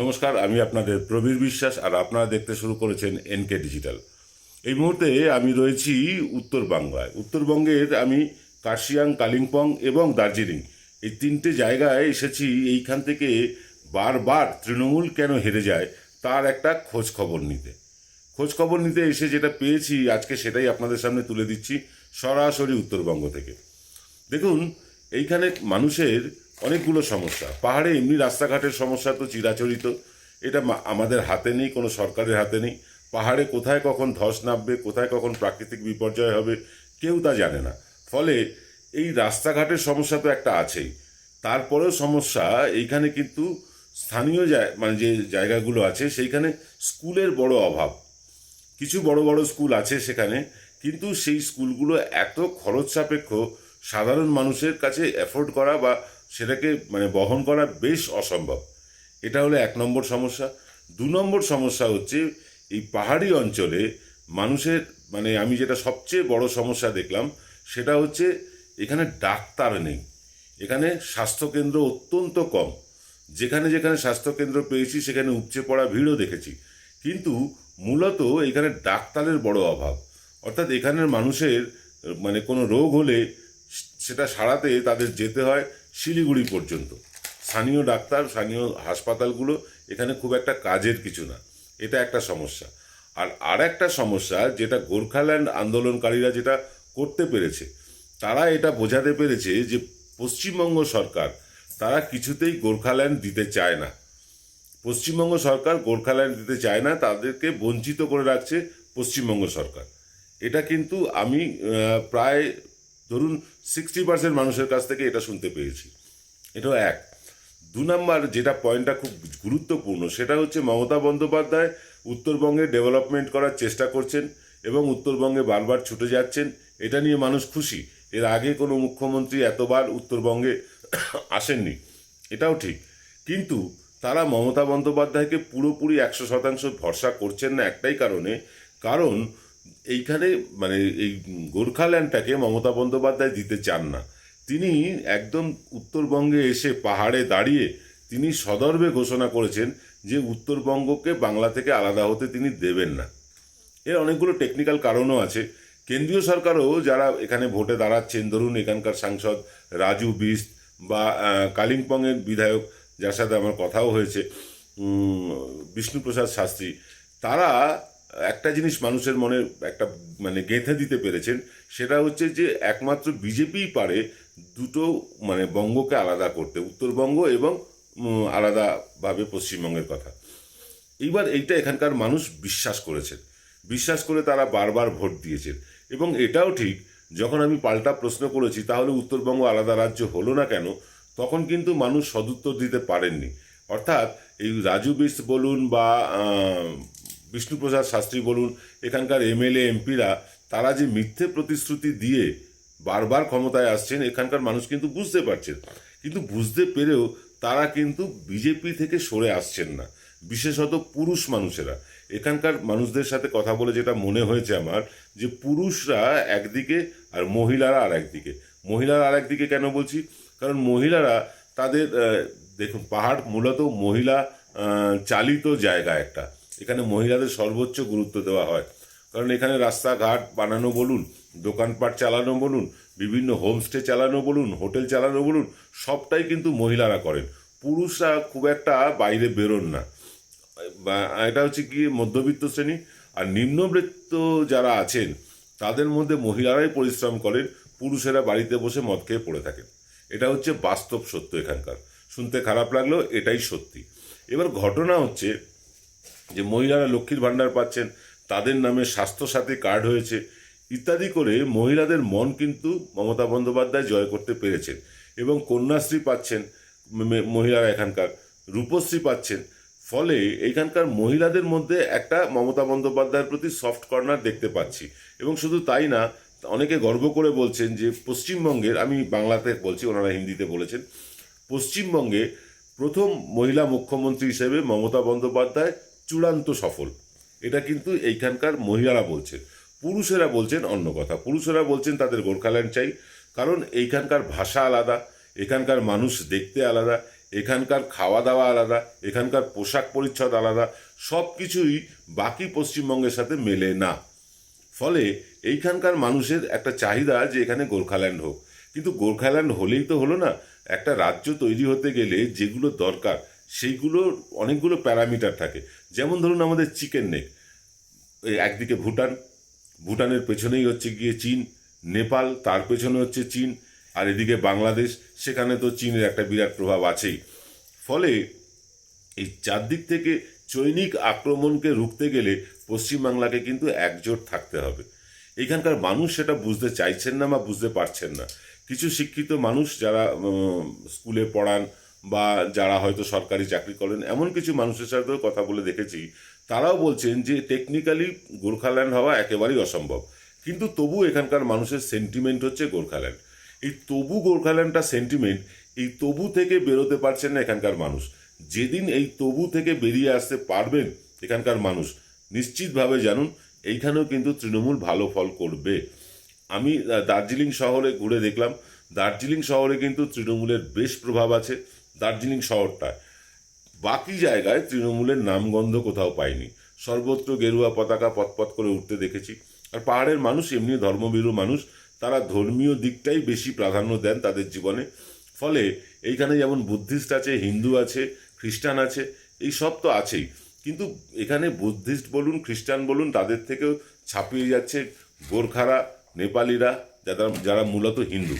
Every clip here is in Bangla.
নমস্কার, আমি আপনাদের প্রবীর বিশ্বাস আর আপনারা দেখতে শুরু করেছেন এনকে ডিজিটাল। এই মুহূর্তে আমি রয়েছি উত্তর বাংলায় উত্তরবঙ্গের আমি কার্শিয়াং, কালিম্পং এবং দার্জিলিং। এই তিনটে জায়গায় এসেছি, এইখান থেকে বারবার তৃণমূল কেন হেরে যায় তার একটা খোঁজ খবর নিতে। খোঁজ খবর নিতে এসে যেটা পেয়েছি, আজকে সেটাই আপনাদের সামনে তুলে দিচ্ছি সরাসরি উত্তরবঙ্গ থেকে। দেখুন, এইখানে মানুষের অনেকগুলো সমস্যা। পাহাড়ে এমনি রাস্তাঘাটের সমস্যা তো চিরাচরিত। এটা আমাদের হাতে নেই, কোনো সরকারের হাতে নেই। পাহাড়ে কোথায় কখন ধস নামবে, কোথায় কখন প্রাকৃতিক বিপর্যয় হবে, কেউ তা জানে না। ফলে এই রাস্তাঘাটের সমস্যা তো একটা আছেই। তারপরেও সমস্যা এইখানে কিন্তু স্থানীয় মানে যে জায়গাগুলো আছে, সেইখানে স্কুলের বড় অভাব। কিছু বড় বড় স্কুল আছে সেখানে, কিন্তু সেই স্কুলগুলো এত খরচ সাপেক্ষ সাধারণ মানুষের কাছে অ্যাফোর্ড করা বা সেটাকে মানে বহন করা বেশ অসম্ভব। এটা হলো এক নম্বর সমস্যা। দু নম্বর সমস্যা হচ্ছে, এই পাহাড়ি অঞ্চলে মানুষের মানে আমি যেটা সবচেয়ে বড় সমস্যা দেখলাম, সেটা হচ্ছে এখানে ডাক্তার নেই। এখানে স্বাস্থ্যকেন্দ্র অত্যন্ত কম। যেখানে যেখানে স্বাস্থ্যকেন্দ্র পেয়েছি, সেখানে উপচে পড়া ভিড়ও দেখেছি। কিন্তু মূলত এখানে ডাক্তারের বড় অভাব। অর্থাৎ এখানের মানুষের মানে কোনো রোগ হলে সেটা সারাতে তাদের যেতে হয় শিলিগুড়ি পর্যন্ত। স্থানীয় ডাক্তার, স্থানীয় হাসপাতালগুলো এখানে খুব একটা কাজের কিছু না। এটা একটা সমস্যা। আর আর একটা সমস্যা, যেটা গোর্খাল্যান্ড আন্দোলনকারীরা যেটা করতে পেরেছে, তারা এটা বোঝাতে পেরেছে যে পশ্চিমবঙ্গ সরকার, তারা কিছুতেই গোর্খাল্যান্ড দিতে চায় না। পশ্চিমবঙ্গ সরকার গোর্খাল্যান্ড দিতে চায় না, তাদেরকে বঞ্চিত করে রাখছে পশ্চিমবঙ্গ সরকার। এটা কিন্তু আমি প্রায় ধরুন সিক্সটি পার্সেন্ট মানুষের কাছ থেকে এটা শুনতে পেয়েছি। এটাও এক। দু নম্বর যেটা পয়েন্টটা খুব গুরুত্বপূর্ণ, সেটা হচ্ছে মমতা বন্দ্যোপাধ্যায় উত্তরবঙ্গে ডেভেলপমেন্ট করার চেষ্টা করছেন এবং উত্তরবঙ্গে বারবার ছুটে যাচ্ছেন, এটা নিয়ে মানুষ খুশি। এর আগে কোনো মুখ্যমন্ত্রী এতবার উত্তরবঙ্গে আসেননি, এটাও ঠিক। কিন্তু তারা মমতা বন্দ্যোপাধ্যায়কে পুরোপুরি একশো শতাংশ ভরসা করছেন না একটাই কারণে, কারণ এইখানে মানে এই গোর্খাল্যান্ডটাকে মমতা বন্দ্যোপাধ্যায় দিতে চান না। তিনি একদম উত্তরবঙ্গে এসে পাহাড়ে দাঁড়িয়ে তিনি সদর্ভে ঘোষণা করেছেন যে উত্তরবঙ্গকে বাংলা থেকে আলাদা হতে তিনি দেবেন না। এর অনেকগুলো টেকনিক্যাল কারণও আছে। কেন্দ্রীয় সরকারও যারা এখানে ভোটে দাঁড়াচ্ছেন, ধরুন এখানকার সাংসদ রাজু বিস্ট বা কালিম্পংয়ের বিধায়ক, যার সাথে আমার কথাও হয়েছে বিষ্ণুপ্রসাদ শাস্ত্রী, তারা একটা জিনিস মানুষের মনে একটা মানে গেঁথে দিতে পেরেছেন, সেটা হচ্ছে যে একমাত্র বিজেপিই পারে দুটো মানে বঙ্গকে আলাদা করতে, উত্তরবঙ্গ এবং আলাদাভাবে পশ্চিমবঙ্গের কথা। এইবার এইটা এখানকার মানুষ বিশ্বাস করেছেন। বিশ্বাস করে তারা বারবার ভোট দিয়েছেন। এবং এটাও ঠিক, যখন আমি পাল্টা প্রশ্ন করেছি, তাহলে উত্তরবঙ্গ আলাদা রাজ্য হলো না কেন, তখন কিন্তু মানুষ সদুত্তর দিতে পারেননি। অর্থাৎ এই রাজু বিস বলুন বা বিষ্ণুপ্রসাদ শাস্ত্রী বলুন, এখানকার এমএলএ, এমপিরা, তারা যে মিথ্যে প্রতিশ্রুতি দিয়ে বারবার ক্ষমতায় আসছেন, এখানকার মানুষ কিন্তু বুঝতে পারছেন। কিন্তু বুঝতে পেরেও তারা কিন্তু বিজেপি থেকে সরে আসছেন না। বিশেষত পুরুষ মানুষেরা। এখানকার মানুষদের সাথে কথা বলে যেটা মনে হয়েছে আমার, যে পুরুষরা একদিকে আর মহিলারা আর একদিকে মহিলারা আর একদিকে কেন বলছি? কারণ মহিলারা তাদের দেখুন, পাহাড় মূলত মহিলা চালিত জায়গা একটা। এখানে মহিলাদের সর্বোচ্চ গুরুত্ব দেওয়া হয়। কারণ এখানে রাস্তাঘাট বানানো বলুন, দোকানপাট চালানো বলুন, বিভিন্ন হোমস্টে চালানো বলুন, হোটেল চালানো বলুন, সবটাই কিন্তু মহিলারা করেন। পুরুষরা খুব একটা বাইরে বেরোন না। এটা হচ্ছে কি মধ্যবিত্ত শ্রেণি আর নিম্নবৃত্ত যারা আছেন, তাদের মধ্যে মহিলারাই পরিশ্রম করেন, পুরুষেরা বাড়িতে বসে মদ খেয়ে পড়ে থাকেন। এটা হচ্ছে বাস্তব সত্য এখানকার। শুনতে খারাপ লাগলেও এটাই সত্যি। এবার ঘটনা হচ্ছে যে মহিলারা লক্ষ্মীর ভাণ্ডার পাচ্ছেন, তাদের নামে স্বাস্থ্যসাথী কার্ড হয়েছে, ইত্যাদি করে মহিলাদের মন কিন্তু মমতা বন্দ্যোপাধ্যায় জয় করতে পেরেছেন। এবং কন্যাশ্রী পাচ্ছেন মহিলারা এখানকার, রূপশ্রী পাচ্ছেন। ফলে এখানকার মহিলাদের মধ্যে একটা মমতা বন্দ্যোপাধ্যায়ের প্রতি সফট কর্নার দেখতে পাচ্ছি। এবং শুধু তাই না, অনেকে গর্ব করে বলছেন যে পশ্চিমবঙ্গের, আমি বাংলাতে বলছি, ওনারা হিন্দিতে বলেছেন, পশ্চিমবঙ্গে প্রথম মহিলা মুখ্যমন্ত্রী হিসেবে মমতা বন্দ্যোপাধ্যায় চূড়ান্ত সফল। এটা কিন্তু এইখানকার মহিলারা বলছেন। পুরুষেরা বলছেন অন্য কথা। পুরুষেরা বলছেন তাদের গোর্খাল্যান্ড চাই। কারণ এইখানকার ভাষা আলাদা, এখানকার মানুষ দেখতে আলাদা, এখানকার খাওয়া দাওয়া আলাদা, এখানকার পোশাক পরিচ্ছদ আলাদা সব কিছুই বাকি পশ্চিমবঙ্গের সাথে মেলে না। ফলে এইখানকার মানুষের একটা চাহিদা যে এখানে গোর্খাল্যান্ড হোক। কিন্তু গোর্খাল্যান্ড হলেই তো হলো না, একটা রাজ্য তৈরি হতে গেলে যেগুলো দরকার সেইগুলোর অনেকগুলো প্যারামিটার থাকে। যেমন ধরুন আমাদের চিকেন নেক। একদিকে ভুটান, ভুটানের পেছনেই হচ্ছে গিয়ে চীন, নেপাল, তার পেছনে হচ্ছে চীন, আর এদিকে বাংলাদেশ, সেখানে তো চীনের একটা বিরাট প্রভাব আছেই। ফলে এই চারদিক থেকে চৈনিক আক্রমণকে রুখতে গেলে পশ্চিমবাংলাকে কিন্তু একজোট থাকতে হবে। এখানকার মানুষ সেটা বুঝতে চাইছেন না বা বুঝতে পারছেন না। কিছু শিক্ষিত মানুষ যারা স্কুলে পড়ান বা যারা হয়তো সরকারি চাকরি করেন, এমন কিছু মানুষের সাথেও কথা বলে দেখেছি, তারাও বলছেন যে টেকনিক্যালি গোর্খাল্যান্ড হওয়া একেবারেই অসম্ভব। কিন্তু তবু এখানকার মানুষের সেন্টিমেন্ট হচ্ছে গোর্খাল্যান্ড। এই তবু গোর্খাল্যান্ডটা সেন্টিমেন্ট এই তবু থেকে বেরোতে পারছেন না এখানকার মানুষ। যেদিন এই তবু থেকে বেরিয়ে আসতে পারবেন এখানকার মানুষ, নিশ্চিতভাবে জানুন, এইখানেও কিন্তু তৃণমূল ভালো ফল করবে। আমি দার্জিলিং শহরে ঘুরে দেখলাম। দার্জিলিং শহরে কিন্তু তৃণমূলের বেশ প্রভাব আছে। দার্জিলিং শহরটায়। বাকি জায়গায় তৃণমূলের নামগন্ধ কোথাও পাইনি। সর্বত্র গেরুয়া পতাকা পথপথ করে উঠতে দেখেছি। আর পাহাড়ের মানুষ, এমনি ধর্মভীরু মানুষ, তারা ধর্মীয় দিকটাই বেশি প্রাধান্য দেন তাদের জীবনে। ফলে এইখানে যেমন বুদ্ধিস্ট আছে, হিন্দু আছে, খ্রিস্টান আছে, এই সব তো আছেই। কিন্তু এখানে বুদ্ধিস্ট বলুন, খ্রিস্টান বলুন, তাদের থেকেও ছাপিয়ে যাচ্ছে গোর্খারা নেপালিরা, যারা যারা মূলত হিন্দু।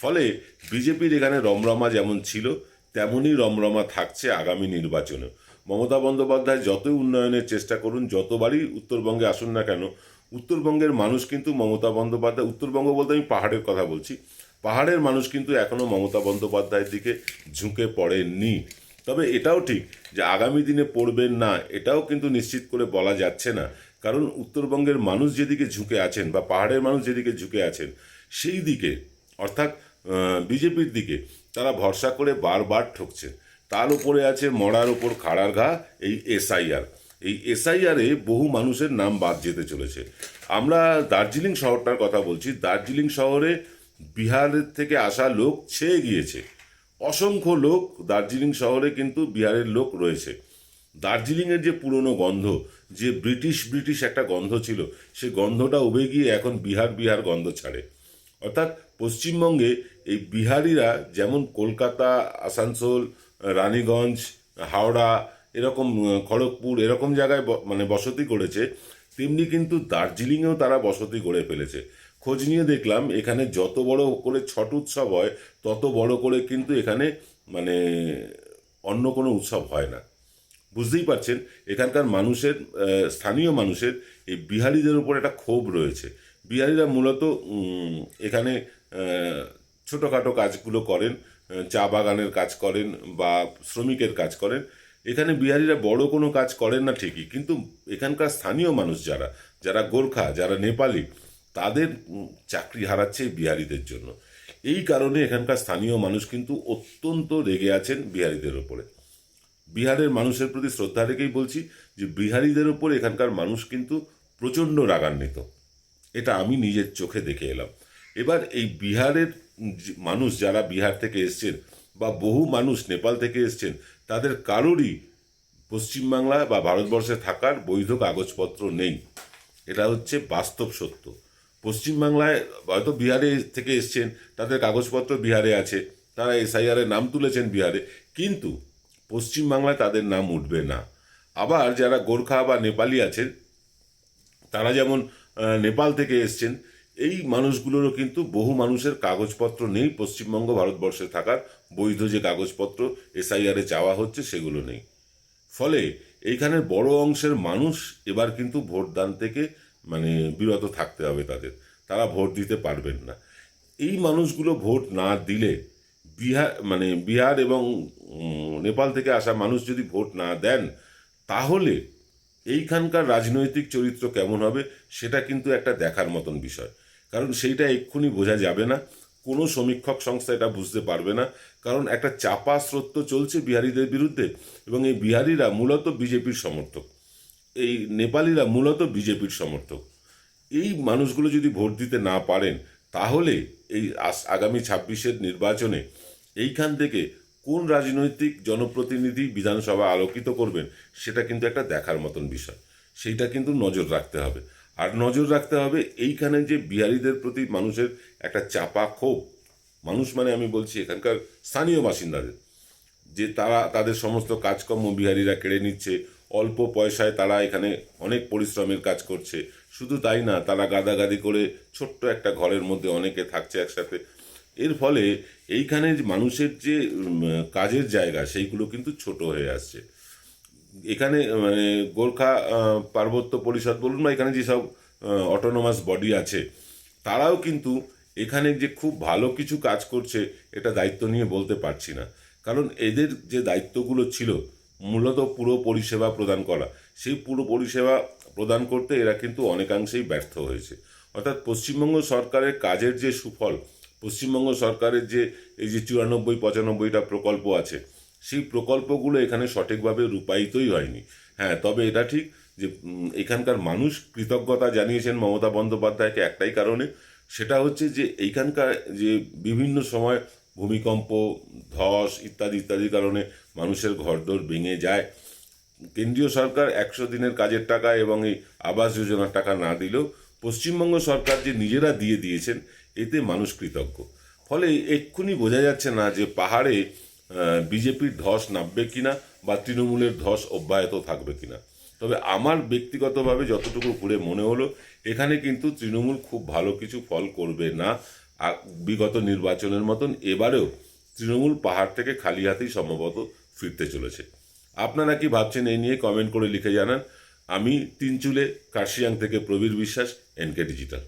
ফলে বিজেপির এখানে রমরমা যেমন ছিল তেমনই রমরমা থাকছে আগামী নির্বাচনে। মমতা বন্দ্যোপাধ্যায় যতই উন্নয়নের চেষ্টা করুন, যতবারই উত্তরবঙ্গে আসুন না কেন, উত্তরবঙ্গের মানুষ কিন্তু মমতা বন্দ্যোপাধ্যায়, উত্তরবঙ্গ বলতে আমি পাহাড়ের কথা বলছি, পাহাড়ের মানুষ কিন্তু এখনও মমতা বন্দ্যোপাধ্যায়ের দিকে ঝুঁকে পড়েননি। তবে এটাও ঠিক যে আগামী দিনে পড়বেন না, এটাও কিন্তু নিশ্চিত করে বলা যাচ্ছে না। কারণ উত্তরবঙ্গের মানুষ যেদিকে ঝুঁকে আছেন বা পাহাড়ের মানুষ যেদিকে ঝুঁকে আছেন, সেই দিকে, অর্থাৎ বিজেপির দিকে তারা ভরসা করে বারবার ঠকছে। তার উপরে আছে মরার ওপর খাড়ার ঘা, এই এসআইআর। এই এসআইআরে বহু মানুষের নাম বাদ যেতে চলেছে। আমরা দার্জিলিং শহরটার কথা বলছি। দার্জিলিং শহরে বিহারের থেকে আসা লোক ছেয়ে গিয়েছে। অসংখ্য লোক দার্জিলিং শহরে কিন্তু বিহারের লোক রয়েছে। দার্জিলিংয়ের যে পুরনো গন্ধ, যে ব্রিটিশ ব্রিটিশ একটা গন্ধ ছিল সে গন্ধটা উবে গিয়ে এখন বিহার বিহার গন্ধ ছাড়ে। অর্থাৎ পশ্চিমবঙ্গে এই বিহারিরা যেমন কলকাতা, আসানসোল, রানীগঞ্জ, হাওড়া, এরকম খড়গপুর এরকম জায়গায় মানে বসতি করেছে তেমনি কিন্তু দার্জিলিংয়েও তারা বসতি গড়ে ফেলেছে। খোঁজ নিয়ে দেখলাম, এখানে যত বড় করে ছট উৎসব হয়, তত বড় করে কিন্তু এখানে মানে অন্য কোনো উৎসব হয় না। বুঝতেই পারছেন, এখানকার মানুষের স্থানীয় মানুষের এই বিহারিদের উপর একটা ক্ষোভ রয়েছে। বিহারিরা মূলত এখানে ছোটোখাটো কাজগুলো করেন চা বাগানের কাজ করেন বা শ্রমিকের কাজ করেন। এখানে বিহারিরা বড় কোনো কাজ করেন না ঠিকই, কিন্তু এখানকার স্থানীয় মানুষ যারা যারা গোর্খা, যারা নেপালি, তাদের চাকরি হারাচ্ছে বিহারিদের জন্য। এই কারণে এখানকার স্থানীয় মানুষ কিন্তু অত্যন্ত রেগে আছেন বিহারিদের ওপরে। বিহারের মানুষের প্রতি শ্রদ্ধা রেখেই বলছি যে, বিহারিদের ওপর এখানকার মানুষ কিন্তু প্রচণ্ড রাগান্বিত। এটা আমি নিজের চোখে দেখে এলাম। এবার এই বিহারের মানুষ যারা বিহার থেকে এসছেন বা বহু মানুষ নেপাল থেকে এসছেন, তাদের কারোরই পশ্চিমবাংলা বা ভারতবর্ষে থাকার বৈধ কাগজপত্র নেই। এটা হচ্ছে বাস্তব সত্য। পশ্চিমবাংলায় হয়তো বিহারে থেকে এসছেন, তাদের কাগজপত্র বিহারে আছে, তারা এসআইআরের নাম তুলেছেন বিহারে, কিন্তু পশ্চিমবাংলায় তাদের নাম উঠবে না। আবার যারা গোর্খা বা নেপালি আছেন, তারা যেমন নেপাল থেকে এসছেন এই মানুষগুলোরও কিন্তু বহু মানুষের কাগজপত্র নেই পশ্চিমবঙ্গ ভারতবর্ষে থাকার। বৈধ যে কাগজপত্র এসআইআরে চাওয়া হচ্ছে সেগুলো নেই। ফলে এইখানের বড় অংশের মানুষ এবার কিন্তু ভোটদান থেকে মানে বিরত থাকতে হবে তাদের। তারা ভোট দিতে পারবেন না। এই মানুষগুলো ভোট না দিলে বিহার মানে বিহার এবং নেপাল থেকে আসা মানুষ যদি ভোট না দেন, তাহলে এইখানকার রাজনৈতিক চরিত্র কেমন হবে সেটা কিন্তু একটা দেখার মতন বিষয়। কারণ সেইটা এক্ষুনি বোঝা যাবে না। কোনো সমীক্ষক সংস্থা এটা বুঝতে পারবে না। কারণ একটা চাপা স্রোত চলছে বিহারিদের বিরুদ্ধে এবং এই বিহারিরা মূলত বিজেপির সমর্থক। এই নেপালিরা মূলত বিজেপির সমর্থক। এই মানুষগুলো যদি ভোট দিতে না পারেন, তাহলে এই আগামী ছাব্বিশের নির্বাচনে এইখান থেকে কোন রাজনৈতিক জনপ্রতিনিধি বিধানসভা আলোকিত করবেন, সেটা কিন্তু একটা দেখার মতন বিষয়। সেইটা কিন্তু নজর রাখতে হবে। আর নজর রাখতে হবে, এইখানে যে বিহারিদের প্রতি মানুষের একটা চাপা ক্ষোভ। মানুষ মানে আমি বলছি এখানকার স্থানীয় বাসিন্দাদের, যে তারা, তাদের সমস্ত কাজকর্ম বিহারিরা কেড়ে নিচ্ছে। অল্প পয়সায় তারা এখানে অনেক পরিশ্রমের কাজ করছে। শুধু তাই না, তারা গাদাগাদি করে ছোট্ট একটা ঘরের মধ্যে অনেকে থাকছে একসাথে। এর ফলে এইখানে মানুষের যে কাজের জায়গা, সেইগুলো কিন্তু ছোট হয়ে আসছে। এখানে মানে গোর্খা পার্বত্য পরিষদ বলুন বা এখানে যেসব অটোনোমাস বডি আছে, তারাও কিন্তু এখানে যে খুব ভালো কিছু কাজ করছে, এটা দায়িত্ব নিয়ে বলতে পারছি না। কারণ এদের যে দায়িত্বগুলো ছিল, মূলত পুরো পরিষেবা প্রদান করা, সেই পুরো পরিষেবা প্রদান করতে এরা কিন্তু অনেকাংশেই ব্যর্থ হয়েছে। অর্থাৎ পশ্চিমবঙ্গ সরকারের কাজের যে সুফল, পশ্চিমবঙ্গ সরকারের যে, এই যে চুরানব্বই, পঁচানব্বইটা প্রকল্প আছে সেই প্রকল্পগুলো এখানে সঠিকভাবে রূপায়িতই হয়নি। হ্যাঁ তবে এটা ঠিক যে এখানকার মানুষ কৃতজ্ঞতা জানিয়েছেন মমতা বন্দ্যোপাধ্যায়কে একটাই কারণে। সেটা হচ্ছে যে, এইখানকার যে বিভিন্ন সময় ভূমিকম্প, ধস ইত্যাদি ইত্যাদির কারণে মানুষের ঘরদোর ভেঙে যায়। কেন্দ্রীয় সরকার একশো দিনের কাজের টাকা এবং এই আবাস যোজনার টাকা না দিলেও পশ্চিমবঙ্গ সরকার যে নিজেরা দিয়ে দিয়েছেন, এতে মানুষ কৃতজ্ঞ। ফলে এক্ষুনি বোঝা যাচ্ছে না যে পাহাড়ে বিজেপির ধস নামবে কিনা বা তৃণমূলের ধস অব্যাহত থাকবে কিনা। তবে আমার ব্যক্তিগতভাবে যতটুকু ঘুরে মনে হলো, এখানে কিন্তু তৃণমূল খুব ভালো কিছু ফল করবে না। বিগত নির্বাচনের মতন এবারেও তৃণমূল পাহাড় থেকে খালি হাতেই সম্ভবত ফিরতে চলেছে। আপনারা কি ভাবছেন এই নিয়ে কমেন্ট করে লিখে জানান। আমি তিনচুলে কার্শিয়াং থেকে প্রবীর বিশ্বাস, এনকে ডিজিটাল।